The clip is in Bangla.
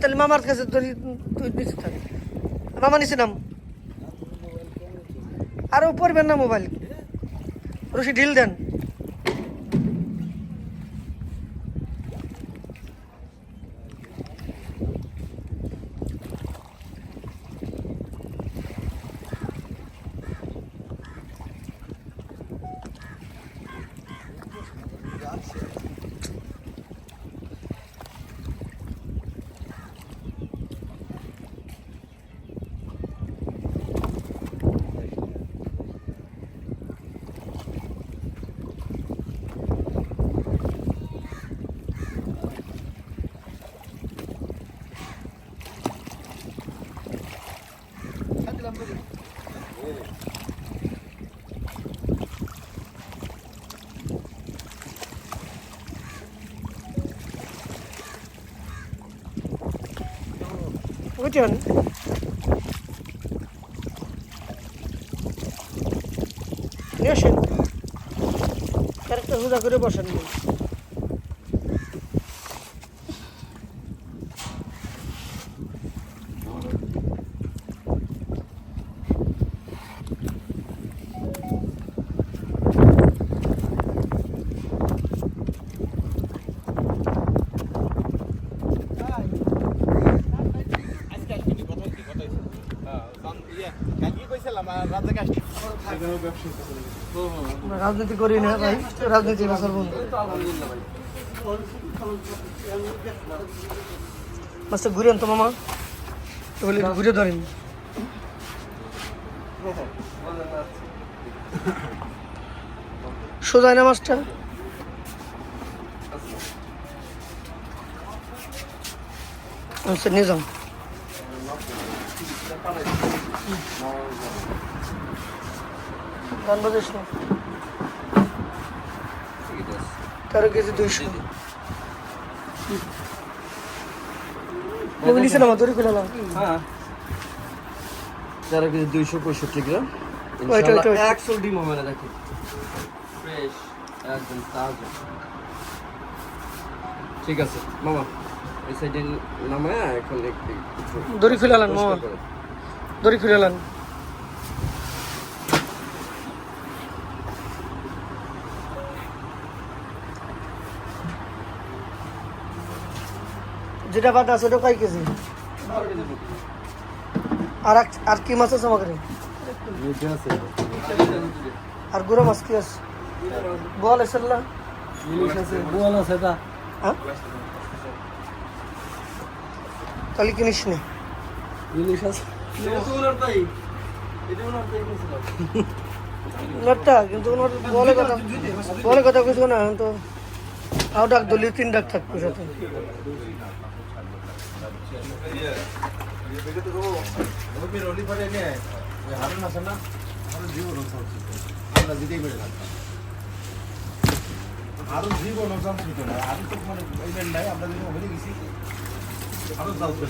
তাহলে মামার কাছে তুই নিচে থাক। মামা নিচে নাম। আরও পড়বেন না মোবাইল। রশি ঢিল দেন। বুঝছেন নিয়ে আসেন। ক্যারেক্টার সোজা করে বসেন। রাজনীতি করি না ভাই, রাজনীতি বাসার বন্ধু মাস্টার ঘুরেন তো মামা একটু ঘুরে ধরেন। সোজায় না মাস্টার? আচ্ছা নিয়ে যাও গান না তেরো কেজি দুইশো নাও। হ্যাঁ। তেরো কেজি দুইশো পঁয়ষট্টি গ্রাম ওইটা, ওইটা, ওইটা। ইনশাআল্লাহ একশো ডিম হবে না দেখি। ফ্রেশ একদম তাজা। ঠিক আছে মামা এই সাইডে নামায় এখন একটু দড়ি খুলে মামা। দড়ি আলান যেটা বাদ আছে ওটা কয় কেজি? আর আর কি মাছ আছে আমাকে আর গুঁড়ো মাছ কি আছে? বল আছে বোয়াল আছে এটা হ্যাঁ? তাহলে কিনিস নি। ইলিশ আছে। কিন্তু বলে কথা বলে কথা কিছু না তো আও ডাক দলি তিন ডাক থাকবে সাথে। আরও জীবন না আমি তো মানে আমরা গেছি, আরও চলবে